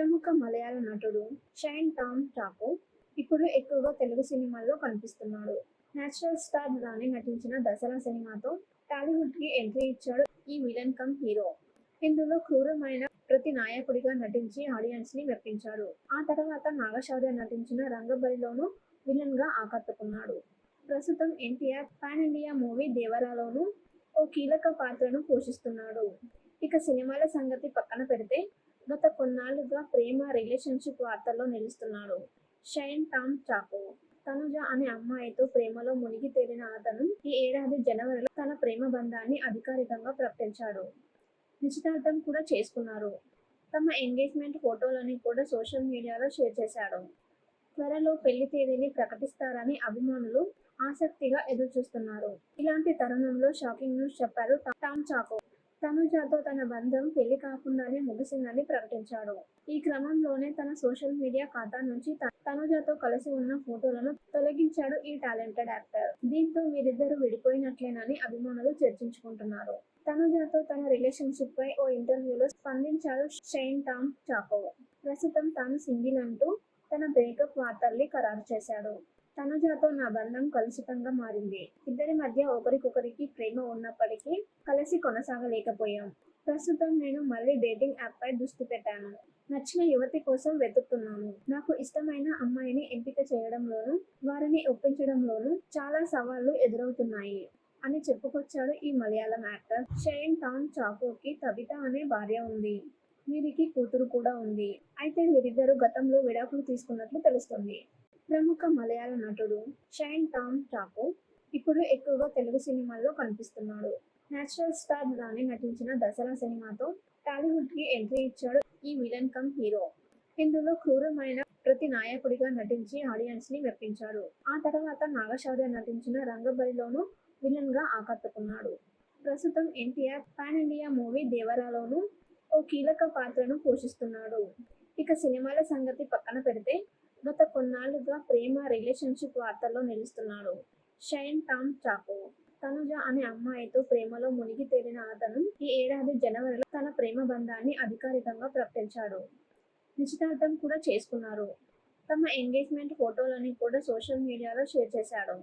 ప్రముఖ మలయాళ నటుడు shine Tom Thakur ఇప్పుడు ఎక్కువగా తెలుగు సినిమాల్లో కనిపిస్తున్నాడు. నేచురల్ స్టార్ గానే నటించిన దసరా సినిమాతో టాలీవుడ్కి ఎంట్రీ ఇచ్చాడు ఈ విలన్ కమ్ హీరో. ఇందులో క్రూరమైన ప్రతి నాయకుడిగా నటించి ఆడియన్స్ని మెప్పించాడు. ఆ తర్వాత నాగశౌర్య నటించిన రంగబలిలోనూ విలన్గా ఆకట్టుకున్నాడు. ప్రస్తుతం ఎన్టీఆర్ పాన్ ఇండియా మూవీ దేవరాలోనూ ఓ కీలక పాత్రను పోషిస్తున్నాడు. ఇక సినిమాల సంగతి పక్కన పెడితే గత కొన్నాళ్ళుగా ప్రేమ రిలేషన్షిప్ వార్తల్లో నిలుస్తున్నాడు. షైన్ టామ్ చాకో. తనుజ అనే అమ్మాయితో ప్రేమలో మునిగి తేలిన అతను ఈ ఏడాది జనవరిలో తన ప్రేమ బంధాన్ని అధికారికంగా ప్రకటించాడు. నిశ్చితార్థం కూడా చేసుకున్నారు. తమ ఎంగేజ్మెంట్ ఫోటోలని కూడా సోషల్ మీడియాలో షేర్ చేశాడు. త్వరలో పెళ్ళి తేదీని ప్రకటిస్తారని అభిమానులు ఆసక్తిగా ఎదురుచూస్తున్నారు. ఇలాంటి తరుణంలో షాకింగ్ న్యూస్ చెప్పారు టామ్ చాకో. తనుజాతో తన బంధం పెళ్ళి కాకుండానే ముగిసిందని ప్రకటించాడు. ఈ క్రమంలోనే తన సోషల్ మీడియా ఖాతా నుంచి తనుజాతో కలిసి ఉన్న ఫోటోలను తొలగించాడు ఈ టాలెంటెడ్ యాక్టర్. దీంతో వీరిద్దరు విడిపోయినట్లేనని అభిమానులు చర్చించుకుంటున్నారు. తనుజాతో తన రిలేషన్షిప్ పై ఓ ఇంటర్వ్యూలో స్పందించాడు షైన్ టామ్ చాకో. ప్రస్తుతం తాను సింగిల్ అంటూ తన బ్రేకప్ వార్తల్ని ఖరారు చేశాడు. తనుజాతో నా బంధం కలుషితంగా మారింది. ఇద్దరి మధ్య ఒకరికొకరికి ప్రేమ ఉన్నప్పటికీ కలిసి కొనసాగలేకపోయాం. ప్రస్తుతం నేను మళ్ళీ డేటింగ్ యాప్ పై దృష్టి పెట్టాను. నచ్చిన యువతి కోసం వెతుకుతున్నాను. నాకు ఇష్టమైన అమ్మాయిని ఎంపిక చేయడంలోనూ వారిని ఒప్పించడంలోనూ చాలా సవాళ్ళు ఎదురవుతున్నాయి అని చెప్పుకొచ్చాడు ఈ మలయాళం యాక్టర్. షైన్ టాన్ చాకోకి తబిత అనే భార్య ఉంది. వీరికి కూతురు కూడా ఉంది. అయితే వీరిద్దరూ గతంలో విడాకులు తీసుకున్నట్లు తెలుస్తుంది. ప్రముఖ మలయాళ నటుడు షైన్ టామ్ ఠాకూర్ ఇప్పుడు ఎక్కువగా తెలుగు సినిమాల్లో కనిపిస్తున్నాడు. నేచురల్ స్టార్ గానే నటించిన దసరా సినిమాతో టాలీవుడ్కి ఎంట్రీ ఇచ్చాడు ఈ విలన్ కమ్ హీరో. ఇందులో క్రూరమైన ప్రతి నాయకుడిగా నటించి ఆడియన్స్ని మెప్పించాడు. ఆ తర్వాత నాగశౌర్య నటించిన రంగబలిలోనూ విలన్గా ఆకట్టుకున్నాడు. ప్రస్తుతం ఎన్టీఆర్ పాన్ ఇండియా మూవీ దేవరాలోనూ ఓ కీలక పాత్రను పోషిస్తున్నాడు. ఇక సినిమాల సంగతి పక్కన పెడితే గత కొన్నాళ్ళుగా ప్రేమ రిలేషన్షిప్ వార్తల్లో నిలుస్తున్నాడు. షైన్ టామ్ చాకో. తనుజ అనే అమ్మాయితో ప్రేమలో మునిగి తేలిన అతను ఈ ఏడాది జనవరిలో తన ప్రేమ బంధాన్ని అధికారికంగా ప్రకటించాడు. నిశ్చితార్థం కూడా చేసుకున్నారు. తమ ఎంగేజ్మెంట్ ఫోటోలని కూడా సోషల్ మీడియాలో షేర్ చేశాడు.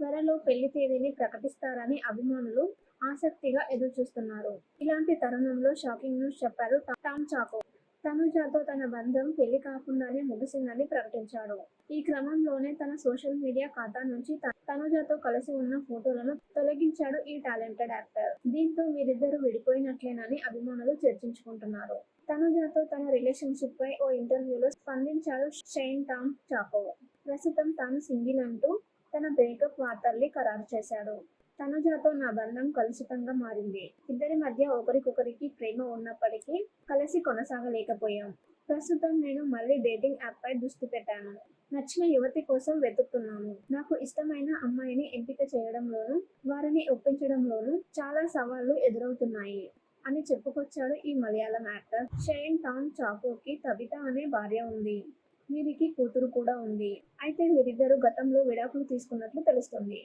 త్వరలో పెళ్ళి తేదీని ప్రకటిస్తారని అభిమానులు ఆసక్తిగా ఎదురుచూస్తున్నారు. ఇలాంటి తరుణంలో షాకింగ్ న్యూస్ చెప్పారు టామ్ చాకో. తనుజాతో తన బంధం పెళ్ళి కాకుండానే ముగిసిందని ప్రకటించాడు. ఈ క్రమంలోనే తన సోషల్ మీడియా ఖాతా నుంచి తనుజాతో కలిసి ఉన్న ఫోటోలను తొలగించాడు ఈ టాలెంటెడ్ యాక్టర్. దీంతో వీరిద్దరూ విడిపోయినట్లేనని అభిమానులు చర్చించుకుంటున్నారు. తనుజాతో తన రిలేషన్షిప్ పై ఓ ఇంటర్వ్యూలో స్పందించాడు షైన్ టామ్ చాకో. ప్రస్తుతం తాను సింగిల్ అంటూ తన బ్రేకప్ వార్తల్ని ఖరారు చేశాడు. తనుజాతో నా బంధం కలుషితంగా మారింది. ఇద్దరి మధ్య ఒకరికొకరికి ప్రేమ ఉన్నప్పటికీ కలిసి కొనసాగలేకపోయాం. ప్రస్తుతం నేను మళ్ళీ డేటింగ్ యాప్ పై దృష్టి పెట్టాను. నచ్చిన యువతి కోసం వెతుకుతున్నాను. నాకు ఇష్టమైన అమ్మాయిని ఎంపిక చేయడంలోనూ వారిని ఒప్పించడంలోనూ చాలా సవాళ్ళు ఎదురవుతున్నాయి అని చెప్పుకొచ్చాడు ఈ మలయాళం యాక్టర్. షైన్ టామ్ చాకోకి తబిత అనే భార్య ఉంది. వీరికి కూతురు కూడా ఉంది. అయితే వీరిద్దరూ గతంలో విడాకులు తీసుకున్నట్లు తెలుస్తుంది.